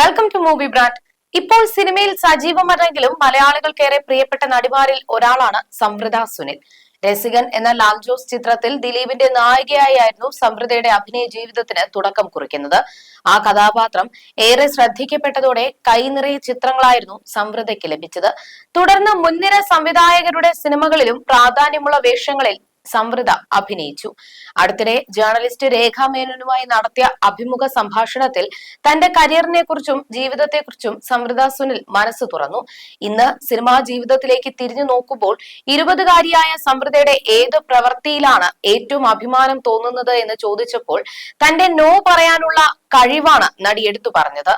Welcome to movie brand ഇപ്പോൾ സിനിമയിൽ സജീവമല്ലെങ്കിലും മലയാളികൾക്കേറെ പ്രിയപ്പെട്ട നടിമാരിൽ ഒരാളാണ് സംവൃത സുനിൽ. രസികൻ എന്ന ലാൽ ജോസ് ചിത്രത്തിൽ ദിലീപിന്റെ നായികയായിരുന്നു സംവൃതയുടെ അഭിനയ ജീവിതത്തിന് തുടക്കം കുറിക്കുന്നത്. ആ കഥാപാത്രം ഏറെ ശ്രദ്ധിക്കപ്പെട്ടതോടെ കൈനിറയ ചിത്രങ്ങളായിരുന്നു സംവൃതയ്ക്ക് ലഭിച്ചത്. തുടർന്ന് മുൻനിര സംവിധായകരുടെ സിനിമകളിലും പ്രാധാന്യമുള്ള വേഷങ്ങളിൽ സംവൃത അഭിനയിച്ചു. അടുത്തിടെ ജേർണലിസ്റ്റ് രേഖാ മേനോനുമായി നടത്തിയ അഭിമുഖ സംഭാഷണത്തിൽ തന്റെ കരിയറിനെ കുറിച്ചും ജീവിതത്തെക്കുറിച്ചും സംവൃത സുനിൽ മനസ്സ് തുറന്നു. ഇന്ന് സിനിമാ ജീവിതത്തിലേക്ക് തിരിഞ്ഞു നോക്കുമ്പോൾ ഇരുപതുകാരിയായ സംവൃതയുടെ ഏത് പ്രവൃത്തിയിലാണ് ഏറ്റവും അഭിമാനം തോന്നുന്നത് എന്ന് ചോദിച്ചപ്പോൾ തന്റെ നോ പറയാനുള്ള കഴിവാണ് നടി എടുത്തു പറഞ്ഞത്.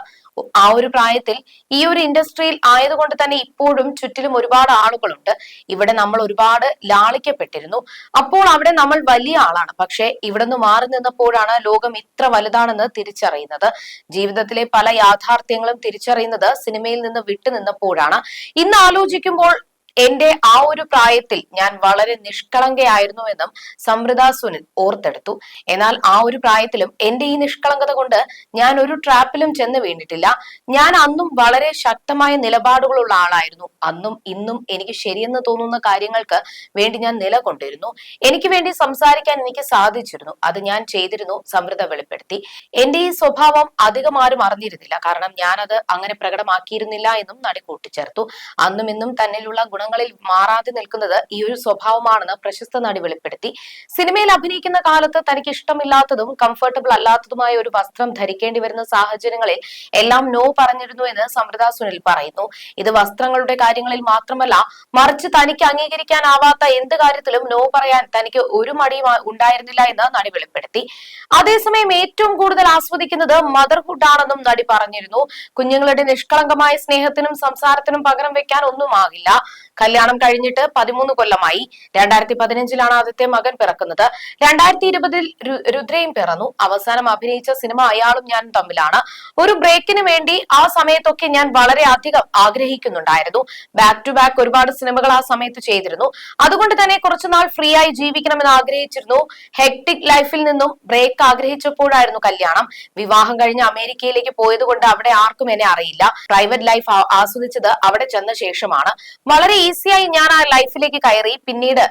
ആ ഒരു പ്രായത്തിൽ ഈ ഒരു ഇൻഡസ്ട്രിയിൽ ആയതുകൊണ്ട് തന്നെ ഇപ്പോഴും ചുറ്റിലും ഒരുപാട് ആളുകളുണ്ട്. ഇവിടെ നമ്മൾ ഒരുപാട് ലാളിക്കപ്പെട്ടിരുന്നു. അപ്പോൾ അവിടെ നമ്മൾ വലിയ ആളാണ്. പക്ഷെ ഇവിടെ നിന്ന് മാറി നിന്നപ്പോഴാണ് ലോകം ഇത്ര വലുതാണെന്ന് തിരിച്ചറിയുന്നത്. ജീവിതത്തിലെ പല യാഥാർത്ഥ്യങ്ങളും തിരിച്ചറിയുന്നത് സിനിമയിൽ നിന്ന് വിട്ടു നിന്നപ്പോഴാണ്. ഇന്ന് ആലോചിക്കുമ്പോൾ എന്റെ ആ ഒരു പ്രായത്തിൽ ഞാൻ വളരെ നിഷ്കളങ്കയായിരുന്നുവെന്നും സമൃത സുനിൽ ഓർത്തെടുത്തു. എന്നാൽ ആ ഒരു പ്രായത്തിലും എന്റെ ഈ നിഷ്കളങ്കത കൊണ്ട് ഞാൻ ഒരു ട്രാപ്പിലും ചെന്ന് വീണിട്ടില്ല. ഞാൻ അന്നും വളരെ ശക്തമായ നിലപാടുകളുള്ള ആളായിരുന്നു. അന്നും ഇന്നും എനിക്ക് ശരിയെന്ന് തോന്നുന്ന കാര്യങ്ങൾക്ക് വേണ്ടി ഞാൻ നിലകൊണ്ടിരുന്നു. എനിക്ക് വേണ്ടി സംസാരിക്കാൻ എനിക്ക് സാധിച്ചിരുന്നു. അത് ഞാൻ ചെയ്തിരുന്നു സമൃദ്ധ വെളിപ്പെടുത്തി. എന്റെ ഈ സ്വഭാവം അധികം ആരും അറിഞ്ഞിരുന്നില്ല. കാരണം ഞാനത് അങ്ങനെ പ്രകടമാക്കിയിരുന്നില്ല എന്നും നടി കൂട്ടിച്ചേർത്തു. അന്നും ഇന്നും തന്നിലുള്ള ഗുണങ്ങളിൽ മാറാതെ നിൽക്കുന്നത് ഈ ഒരു സ്വഭാവമാണെന്ന് പ്രശസ്ത നടി വെളിപ്പെടുത്തി. സിനിമയിൽ അഭിനയിക്കുന്ന കാലത്ത് തനിക്ക് ഇഷ്ടമില്ലാത്തതും കംഫർട്ടബിൾ അല്ലാത്തതുമായ ഒരു വസ്ത്രം ധരിക്കേണ്ടി വരുന്ന സാഹചര്യങ്ങളിൽ എല്ലാം നോ പറഞ്ഞിരുന്നു എന്ന് സമൃത സുനിൽ പറയുന്നു. ഇത് വസ്ത്രങ്ങളുടെ കാര്യങ്ങളിൽ മാത്രമല്ല മറിച്ച് തനിക്ക് അംഗീകരിക്കാനാവാത്ത എന്ത് കാര്യത്തിലും നോ പറയാൻ തനിക്ക് ഒരു മടിയും ഉണ്ടായിരുന്നില്ല എന്ന് നടി വെളിപ്പെടുത്തി. അതേസമയം ഏറ്റവും കൂടുതൽ ആസ്വദിക്കുന്നത് മദർഹുഡ് ആണെന്നും നടി പറഞ്ഞിരുന്നു. കുഞ്ഞുങ്ങളുടെ നിഷ്കളങ്കമായ സ്നേഹത്തിനും സംസാരത്തിനും പകരം വെക്കാൻ ഒന്നുമാകില്ല കല്യാണം കഴിഞ്ഞിട്ട് പതിമൂന്ന് കൊല്ലമായി. രണ്ടായിരത്തി പതിനഞ്ചിലാണ് ആദ്യത്തെ മകൻ പിറക്കുന്നത്. രണ്ടായിരത്തി ഇരുപതിൽ രുദ്രയും പിറന്നു. അവസാനം അഭിനയിച്ച സിനിമ അയാളും ഞാനും തമ്മിലാണ്. ഒരു ബ്രേക്കിന് വേണ്ടി ആ സമയത്തൊക്കെ ഞാൻ വളരെ അധികം ആഗ്രഹിക്കുന്നുണ്ടായിരുന്നു. ബാക്ക് ടു ബാക്ക് ഒരുപാട് സിനിമകൾ ആ സമയത്ത് ചെയ്തിരുന്നു. അതുകൊണ്ട് തന്നെ കുറച്ചുനാൾ ഫ്രീ ആയി ജീവിക്കണമെന്ന് ആഗ്രഹിച്ചിരുന്നു. ഹെക്ടിക് ലൈഫിൽ നിന്നും ബ്രേക്ക് ആഗ്രഹിച്ചപ്പോഴായിരുന്നു കല്യാണം. വിവാഹം കഴിഞ്ഞ് അമേരിക്കയിലേക്ക് പോയത് കൊണ്ട് അവിടെ ആർക്കും എന്നെ അറിയില്ല. പ്രൈവറ്റ് ലൈഫ് ആസ്വദിച്ചത് അവിടെ ചെന്ന ശേഷമാണ്. വളരെ ഈസിയായി ഞാൻ ആ ലൈഫിലേക്ക് കയറി. പിന്നീട്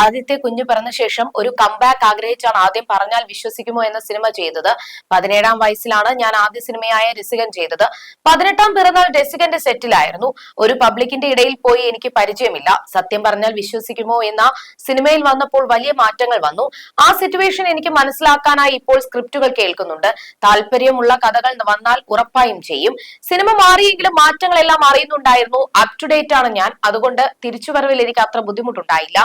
ആദ്യത്തെ കുഞ്ഞു പിറന്ന ശേഷം ഒരു കംബാക്ക് ആഗ്രഹിച്ചാണ് ആദ്യം പറഞ്ഞാൽ വിശ്വസിക്കുമോ എന്ന സിനിമ ചെയ്തത്. പതിനേഴാം വയസ്സിലാണ് ഞാൻ ആദ്യ സിനിമയായ രസികൻ ചെയ്തത്. പതിനെട്ടാം പിറന്നാൾ രസികന്റെ സെറ്റിലായിരുന്നു ഒരു പബ്ലിക്കിന്റെ ഇടയിൽ പോയി എനിക്ക് പരിചയമില്ല. സത്യം പറഞ്ഞാൽ വിശ്വസിക്കുമോ എന്ന സിനിമയിൽ വന്നപ്പോൾ വലിയ മാറ്റങ്ങൾ വന്നു. ആ സിറ്റുവേഷൻ എനിക്ക് മനസ്സിലാക്കാനായി ഇപ്പോൾ സ്ക്രിപ്റ്റുകൾ കേൾക്കുന്നുണ്ട്. താല്പര്യമുള്ള കഥകൾ വന്നാൽ ഉറപ്പായും ചെയ്യും. സിനിമ മാറിയെങ്കിലും മാറ്റങ്ങളെല്ലാം അറിയുന്നുണ്ടായിരുന്നു. അപ് ടു ഡേറ്റ് ആണ് ഞാൻ. അതുകൊണ്ട് തിരിച്ചുവരവിൽ എനിക്ക് അത്ര ബുദ്ധിമുട്ടുണ്ടായില്ല.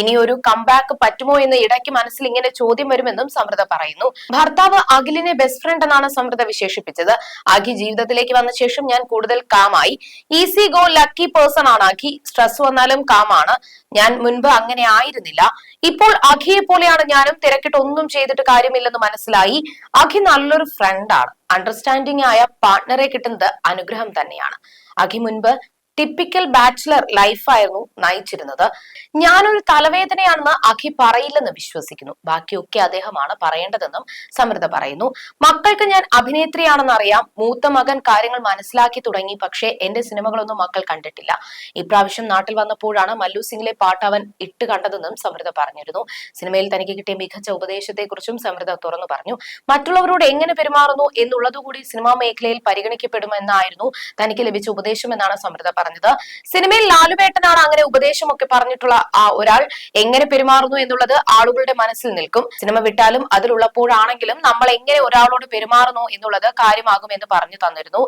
ഇനി ഒരു കംബാക്ക് പറ്റുമോ എന്ന് ഇടയ്ക്ക് മനസ്സിൽ ഇങ്ങനെ ചോദ്യം വരുമെന്നും സമൃദ്ധ പറയുന്നു. ഭർത്താവ് അഖിലിനെ ബെസ്റ്റ് ഫ്രണ്ട് എന്നാണ് സമൃദ്ധ വിശേഷിപ്പിച്ചത്. അഖി ജീവിതത്തിലേക്ക് വന്ന ശേഷം ഞാൻ കൂടുതൽ കാമായി ഈസി ഗോ ലക്കി പേഴ്സൺ ആണ് അഖി. സ്ട്രെസ് വന്നാലും കാമാണ് ഞാൻ മുൻപ് അങ്ങനെ ആയിരുന്നില്ല. ഇപ്പോൾ അഖിയെ പോലെയാണ് ഞാനും. തിരക്കിട്ട് ഒന്നും ചെയ്തിട്ട് കാര്യമില്ലെന്ന് മനസ്സിലായി. അഖി നല്ലൊരു ഫ്രണ്ടാണ് അണ്ടർസ്റ്റാൻഡിംഗ് ആയ പാർട്ട്ണറെ കിട്ടുന്നത് അനുഗ്രഹം തന്നെയാണ്. അഖി മുൻപ് ടിപ്പിക്കൽ ബാച്ചിലർ ലൈഫായിരുന്നു നയിച്ചിരുന്നത്. ഞാനൊരു തലവേദനയാണെന്ന് അഖി പറയില്ലെന്ന് വിശ്വസിക്കുന്നു. ബാക്കിയൊക്കെ അദ്ദേഹമാണ് പറയേണ്ടതെന്നും സമൃദ്ധ പറയുന്നു. മക്കൾക്ക് ഞാൻ അഭിനേത്രിയാണെന്ന് അറിയാം. മൂത്ത മകൻ കാര്യങ്ങൾ മനസ്സിലാക്കി തുടങ്ങി. പക്ഷേ എന്റെ സിനിമകളൊന്നും മക്കൾ കണ്ടിട്ടില്ല. ഇപ്രാവശ്യം നാട്ടിൽ വന്നപ്പോഴാണ് മല്ലു സിംഗിലെ പാട്ട് അവൻ ഇട്ട് കണ്ടതെന്നും സമൃദ്ധ പറഞ്ഞിരുന്നു. സിനിമയിൽ തനിക്ക് കിട്ടിയ മികച്ച ഉപദേശത്തെക്കുറിച്ചും സമൃദ്ധ തുറന്നു പറഞ്ഞു. മറ്റുള്ളവരോട് എങ്ങനെ പെരുമാറുന്നു എന്നുള്ളതുകൂടി സിനിമാ മേഖലയിൽ പരിഗണിക്കപ്പെടുമെന്നായിരുന്നു തനിക്ക് ലഭിച്ച ഉപദേശം എന്നാണ് സമൃദ്ധ പറഞ്ഞത്. പറഞ്ഞത്. സിനിമയിൽ ലാലുവേട്ടനാണ് അങ്ങനെ ഉപദേശമൊക്കെ പറഞ്ഞിട്ടുള്ള ആ ഒരാൾ. എങ്ങനെ പെരുമാറുന്നു എന്നുള്ളത് ആളുകളുടെ മനസ്സിൽ നിൽക്കും. സിനിമ വിട്ടാലും അതിലുള്ളപ്പോഴാണെങ്കിലും നമ്മൾ എങ്ങനെ ഒരാളോട് പെരുമാറുന്നു എന്നുള്ളത് കാര്യമാകും എന്ന് പറഞ്ഞു തന്നിരുന്നു.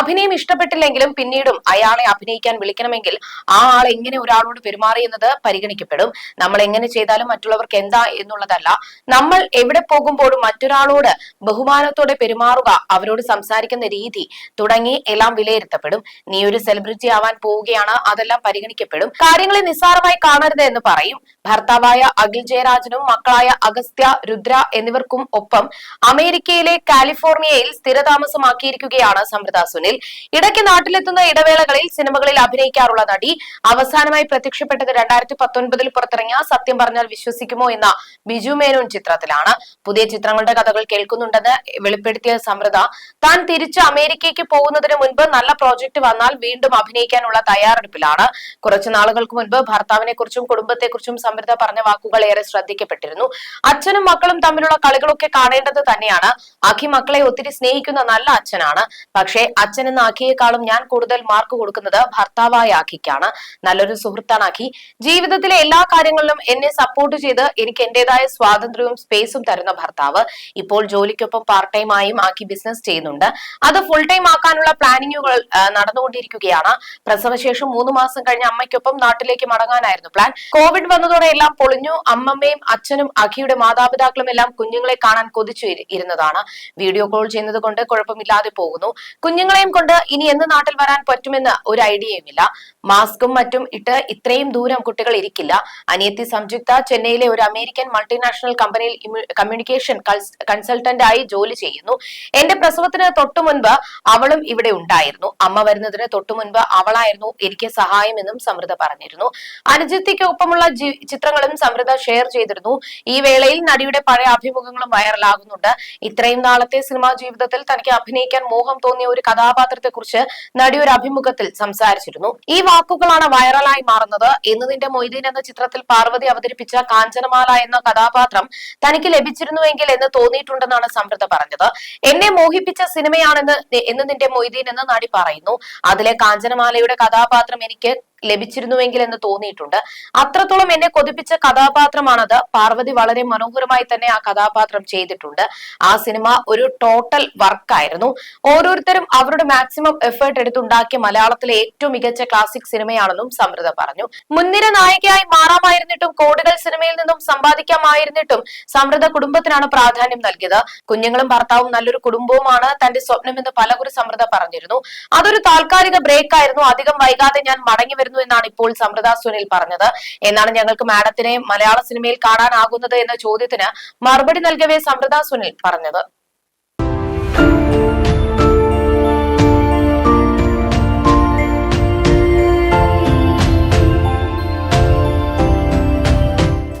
അഭിനയം ഇഷ്ടപ്പെട്ടില്ലെങ്കിലും പിന്നീടും അയാളെ അഭിനയിക്കാൻ വിളിക്കണമെങ്കിൽ ആ ആൾ എങ്ങനെ ഒരാളോട് പെരുമാറി എന്നത് പരിഗണിക്കപ്പെടും. നമ്മൾ എങ്ങനെ ചെയ്താലും മറ്റുള്ളവർക്ക് എന്താ എന്നുള്ളതല്ല. നമ്മൾ എവിടെ പോകുമ്പോഴും മറ്റൊരാളോട് ബഹുമാനത്തോടെ പെരുമാറുക അവരോട് സംസാരിക്കുന്ന രീതി തുടങ്ങി എല്ലാം വിലയിരുത്തപ്പെടും. നീ ഒരു സെലിബ്രിറ്റി ആവാൻ ഉണ്ടാവാൻ പോവുകയാണ്. അതെല്ലാം പരിഗണിക്കപ്പെടും. കാര്യങ്ങളെ നിസ്സാരമായി കാണരുത് എന്ന് പറയും. ഭർത്താവായ അഖിൽ ജയരാജനും മക്കളായ അഗസ്ത്യ രുദ്ര എന്നിവർക്കും ഒപ്പം അമേരിക്കയിലെ കാലിഫോർണിയയിൽ സ്ഥിരതാമസമാക്കിയിരിക്കുകയാണ് സമൃത സുനിൽ. ഇടയ്ക്ക് നാട്ടിലെത്തുന്ന ഇടവേളകളിൽ സിനിമകളിൽ അഭിനയിക്കാറുള്ള നടി അവസാനമായി പ്രത്യക്ഷപ്പെട്ടത് രണ്ടായിരത്തി പത്തൊൻപതിൽ പുറത്തിറങ്ങിയ സത്യം പറഞ്ഞാൽ വിശ്വസിക്കുമോ എന്ന ബിജു മേനോൻ ചിത്രത്തിലാണ്. പുതിയ ചിത്രങ്ങളുടെ കഥകൾ കേൾക്കുന്നുണ്ടെന്ന് വെളിപ്പെടുത്തിയ സമൃത താൻ തിരിച്ച് അമേരിക്കയ്ക്ക് പോകുന്നതിന് മുൻപ് നല്ല പ്രോജക്റ്റ് വന്നാൽ വീണ്ടും അഭിനയിക്കാനുള്ള തയ്യാറെടുപ്പിലാണ്. കുറച്ചു നാളുകൾക്ക് മുൻപ് ഭർത്താവിനെ കുറിച്ചും കുടുംബത്തെക്കുറിച്ചും സമൃദ്ധ പറഞ്ഞ വാക്കുകൾ ഏറെ ശ്രദ്ധിക്കപ്പെട്ടിരുന്നു. അച്ഛനും മക്കളും തമ്മിലുള്ള കളികളൊക്കെ കാണേണ്ടത് തന്നെയാണ്. അഖി മക്കളെ ഒത്തിരി സ്നേഹിക്കുന്ന നല്ല അച്ഛനാണ്. പക്ഷേ അച്ഛൻ എന്ന അഖിയേക്കാളും ഞാൻ കൂടുതൽ മാർക്ക് കൊടുക്കുന്നത് ഭർത്താവായ അഖിക്കാണ്. നല്ലൊരു സുഹൃത്താണ് അഖി. ജീവിതത്തിലെ എല്ലാ കാര്യങ്ങളിലും എന്നെ സപ്പോർട്ട് ചെയ്ത് എനിക്ക് എന്റേതായ സ്വാതന്ത്ര്യവും സ്പേസും തരുന്ന ഭർത്താവ്. ഇപ്പോൾ ജോലിക്കൊപ്പം പാർട്ട് ടൈം ആയും ആക്കി ബിസിനസ് ചെയ്യുന്നുണ്ട്. അത് ഫുൾ ടൈം ആക്കാനുള്ള പ്ലാനിങ്ങുകൾ നടന്നുകൊണ്ടിരിക്കുകയാണ്. പ്രസവശേഷം മൂന്ന് മാസം കഴിഞ്ഞ അമ്മയ്ക്കൊപ്പം നാട്ടിലേക്ക് മടങ്ങാനായിരുന്നു പ്ലാൻ കോവിഡ് വന്നതോടെ എല്ലാം പൊളിഞ്ഞു. അമ്മമ്മയും അച്ഛനും അഖിയുടെ മാതാപിതാക്കളും എല്ലാം കുഞ്ഞുങ്ങളെ കാണാൻ കൊതിച്ചു ഇരുന്നതാണ്. വീഡിയോ കോൾ ചെയ്യുന്നത് കൊണ്ട് കുഴപ്പമില്ലാതെ പോകുന്നു. കുഞ്ഞുങ്ങളെയും കൊണ്ട് ഇനി എന്ന് നാട്ടിൽ വരാൻ പറ്റുമെന്ന് ഒരു ഐഡിയയും ഇല്ല മാസ്കും മറ്റും ഇട്ട് ഇത്രയും ദൂരം കുട്ടികൾ ഇരിക്കില്ല. അനിയത്തി സംയുക്ത ചെന്നൈയിലെ ഒരു അമേരിക്കൻ മൾട്ടിനാഷണൽ കമ്പനിയിൽ കമ്മ്യൂണിക്കേഷൻ കൺസൾട്ടന്റ് ആയി ജോലി ചെയ്യുന്നു. എന്റെ പ്രസവത്തിന് തൊട്ടു മുൻപ് അവളും ഇവിടെ ഉണ്ടായിരുന്നു. അമ്മ വരുന്നതിന് തൊട്ടു മുൻപ് അവളായിരുന്നു എനിക്ക് സഹായം എന്നും സമൃദ്ധ പറഞ്ഞിരുന്നു. അനുജിത്തിക്കൊപ്പമുള്ള ചിത്രങ്ങളും സമൃദ്ധ ഷെയർ ചെയ്തിരുന്നു. ഈ വേളയിൽ നടിയുടെ പഴയ അഭിമുഖങ്ങളും വൈറലാകുന്നുണ്ട്. ഇത്രയും നാളത്തെ സിനിമാ ജീവിതത്തിൽ തനിക്ക് അഭിനയിക്കാൻ മോഹം തോന്നിയ ഒരു കഥാപാത്രത്തെ കുറിച്ച് നടി ഒരു അഭിമുഖത്തിൽ സംസാരിച്ചിരുന്നു. ഈ വാക്കുകളാണ് വൈറലായി മാറുന്നത്. ഇന്ന് നിന്റെ മൊയ്തീൻ എന്ന ചിത്രത്തിൽ പാർവതി അവതരിപ്പിച്ച കാഞ്ചനമാല എന്ന കഥാപാത്രം തനിക്ക് ലഭിച്ചിരുന്നുവെങ്കിൽ എന്ന് തോന്നിയിട്ടുണ്ടെന്നാണ് സമൃദ്ധ പറഞ്ഞത്. എന്നെ മോഹിപ്പിച്ച സിനിമയാണെന്ന് എന്ന് നിന്റെ മൊയ്തീൻ എന്ന് നടി പറയുന്നു. അതിലെ കാഞ്ചനമാലയുടെ കഥാപാത്രം എനിക്ക് ലഭിച്ചിരുന്നുവെങ്കിൽ എന്ന് തോന്നിയിട്ടുണ്ട്. അത്രത്തോളം എന്നെ കൊതിപ്പിച്ച കഥാപാത്രമാണത്. പാർവതി വളരെ മനോഹരമായി തന്നെ ആ കഥാപാത്രം ചെയ്തിട്ടുണ്ട്. ആ സിനിമ ഒരു ടോട്ടൽ വർക്കായിരുന്നു ഓരോരുത്തരും അവരുടെ മാക്സിമം എഫേർട്ട് എടുത്തുണ്ടാക്കിയ മലയാളത്തിലെ ഏറ്റവും മികച്ച ക്ലാസിക് സിനിമയാണെന്നും സമൃദ്ധ പറഞ്ഞു. മുൻനിര നായികയായി മാറാമായിരുന്നിട്ടും കോടികൾ സിനിമയിൽ നിന്നും സമ്പാദിക്കാമായിരുന്നിട്ടും സമൃദ്ധ കുടുംബത്തിനാണ് പ്രാധാന്യം നൽകിയത്. കുഞ്ഞുങ്ങളും ഭർത്താവും നല്ലൊരു കുടുംബവുമാണ് തന്റെ സ്വപ്നമെന്ന് പലകുറി സമൃദ്ധ പറഞ്ഞിരുന്നു. അതൊരു താൽക്കാലിക ബ്രേക്ക് ആയിരുന്നു. അധികം വൈകാതെ ഞാൻ മടങ്ങി വരുന്നു എന്നാണ് ഇപ്പോൾ സമൃത സുനിൽ പറഞ്ഞത്. എന്നാണ് ഞങ്ങൾക്ക് മാഡത്തിനെ മലയാള സിനിമയിൽ കാണാനാകുന്നത് എന്ന ചോദ്യത്തിന് മറുപടി നൽകവേ സമൃത സുനിൽ പറഞ്ഞത്.